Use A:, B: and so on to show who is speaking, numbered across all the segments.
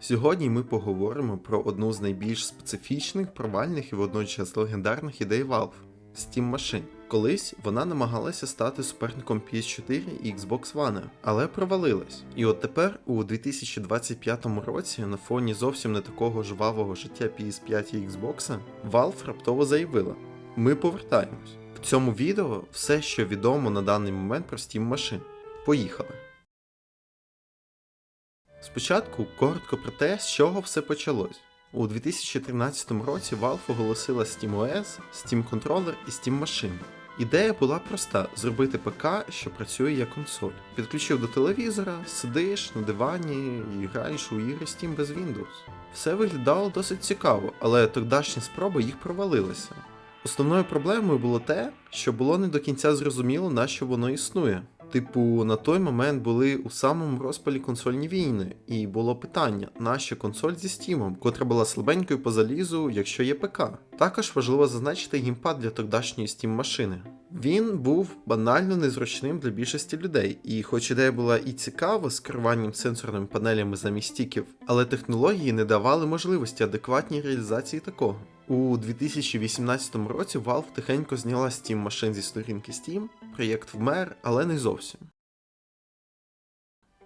A: Сьогодні ми поговоримо про одну з найбільш специфічних, провальних і водночас легендарних ідей Valve – Steam машин. Колись вона намагалася стати суперником PS4 і Xbox One, але провалилась. І от тепер, у 2025 році, на фоні зовсім не такого жвавого життя PS5 і Xbox, Valve раптово заявила: Ми повертаємось. В цьому відео все, що відомо на даний момент про Steam машин. Поїхали! Спочатку коротко про те, з чого все почалось. У 2013 році Valve оголосила SteamOS, Steam Controller і Steam машини. Ідея була проста: зробити ПК, що працює як консоль. Підключив до телевізора, сидиш на дивані і граєш у ігри Steam без Windows. Все виглядало досить цікаво, але тогдашні спроби їх провалилися. Основною проблемою було те, що було не до кінця зрозуміло, на що воно існує. Типу, на той момент були у самому розпалі консольні війни, і було питання, нащо консоль зі стімом, котра була слабенькою по залізу, якщо є ПК. Також важливо зазначити геймпад для тогдашньої Steam машини. Він був банально незручним для більшості людей, і хоч ідея була і цікава з керуванням сенсорними панелями замість стіків, але технології не давали можливості адекватній реалізації такого. У 2018 році Valve тихенько зняла Steam машин зі сторінки Steam, проєкт вмер, але не зовсім.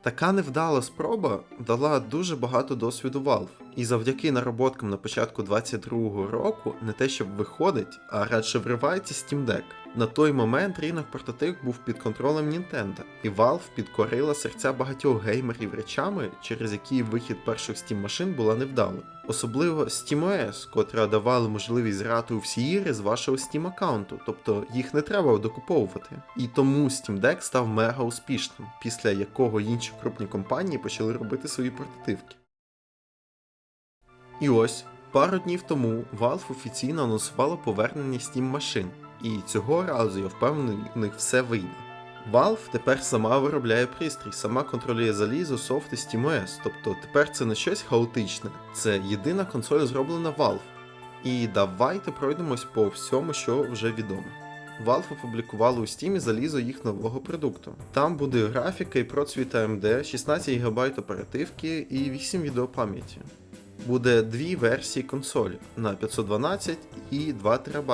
A: Така невдала спроба дала дуже багато досвіду Valve, і завдяки нароботкам на початку 22-го року не те щоб виходить, а радше вривається Steam Deck. На той момент ринок портатив був під контролем Nintendo, і Valve підкорила серця багатьох геймерів речами, через які вихід перших Steam машин була невдалою. Особливо SteamOS, котра давала можливість грати у всі ігри з вашого Steam аккаунту, тобто їх не треба докуповувати. І тому Steam Deck став мега успішним, після якого інші крупні компанії почали робити свої портативки. І ось, пару днів тому Valve офіційно анонсувала повернення Steam машин, і цього разу я впевнений, у них все вийде. Valve тепер сама виробляє пристрій, сама контролює залізо, софт і SteamOS, тобто тепер це не щось хаотичне, це єдина консоль зроблена Valve. І давайте пройдемось по всьому, що вже відомо. Valve опублікували у Steam залізо їх нового продукту. Там буде графіка і процвіт AMD, 16 ГБ оперативки і 8 відеопам'яті. Буде дві версії консолі на 512 і 2 ТБ.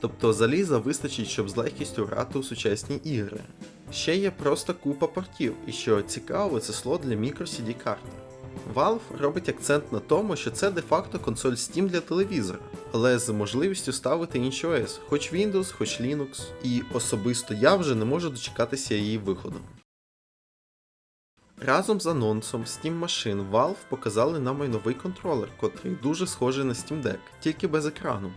A: Тобто заліза вистачить, щоб з легкістю грати у сучасні ігри. Ще є просто купа портів, і що цікаво, це слот для microCD карти. Valve робить акцент на тому, що це де-факто консоль Steam для телевізора, але з можливістю ставити інші OS, хоч Windows, хоч Linux, і особисто я вже не можу дочекатися її виходу. Разом з анонсом Steam машин Valve показали нам і новий контролер, котрий дуже схожий на Steam Deck, тільки без екрану.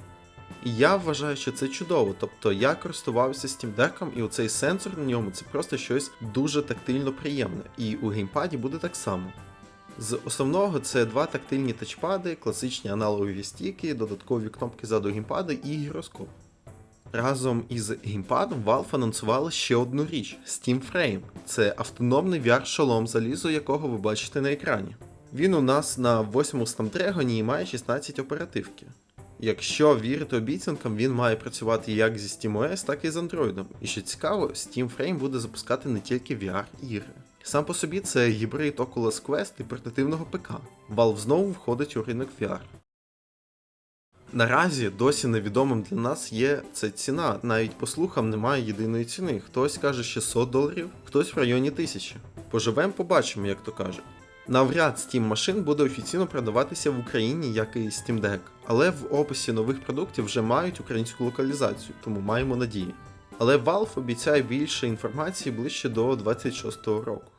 A: І я вважаю, що це чудово. Тобто я користувався Steam Deck, і оцей сенсор на ньому це просто щось дуже тактильно приємне, і у геймпаді буде так само. З основного це два тактильні тачпади, класичні аналогові стіки, додаткові кнопки ззаду геймпада і гіроскоп. Разом із геймпадом Valve анонсували ще одну річ Steam Frame. Це автономний VR-шолом, залізо якого ви бачите на екрані. Він у нас на 8 Snapdragon і має 16 оперативки. Якщо вірити обіцянкам, він має працювати як зі SteamOS, так і з Android. І що цікаво, Steam Frame буде запускати не тільки VR-ігри. Сам по собі це гібрид Oculus Quest і портативного ПК. Valve знову входить у ринок VR. Наразі досі невідомим для нас є ця ціна. Навіть по слухам немає єдиної ціни. Хтось каже 600 доларів, хтось в районі 1000. Поживемо, побачимо, як то кажуть. Навряд Steam машин буде офіційно продаватися в Україні, як і Steam Deck, але в описі нових продуктів вже мають українську локалізацію, тому маємо надії. Але Valve обіцяє більше інформації ближче до 26-го року.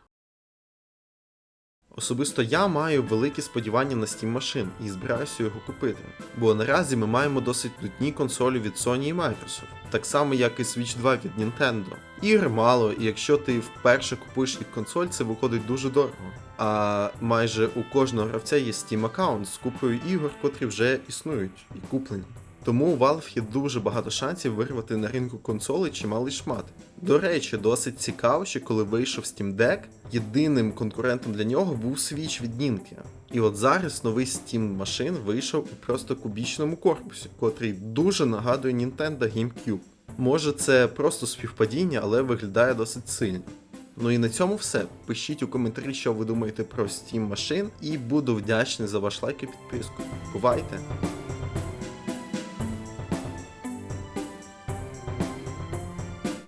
A: Особисто я маю великі сподівання на Steam машин і збираюся його купити, бо наразі ми маємо досить нудні консолі від Sony і Microsoft, так само як і Switch 2 від Nintendo. Ігр мало, і якщо ти вперше купуєш їх консоль, це виходить дуже дорого. А майже у кожного гравця є Steam аккаунт з купою ігор, котрі вже існують і куплені. Тому у Valve є дуже багато шансів вирвати на ринку консолей чималий шмат. До речі, досить цікаво, що коли вийшов Steam Deck, єдиним конкурентом для нього був Switch від Nintendo. І от зараз новий Steam машин вийшов у просто кубічному корпусі, котрий дуже нагадує Nintendo GameCube. Може це просто співпадіння, але виглядає досить сильно. Ну і на цьому все. Пишіть у коментарі, що ви думаєте про Steam машин, і буду вдячний за ваш лайк і підписку. Бувайте!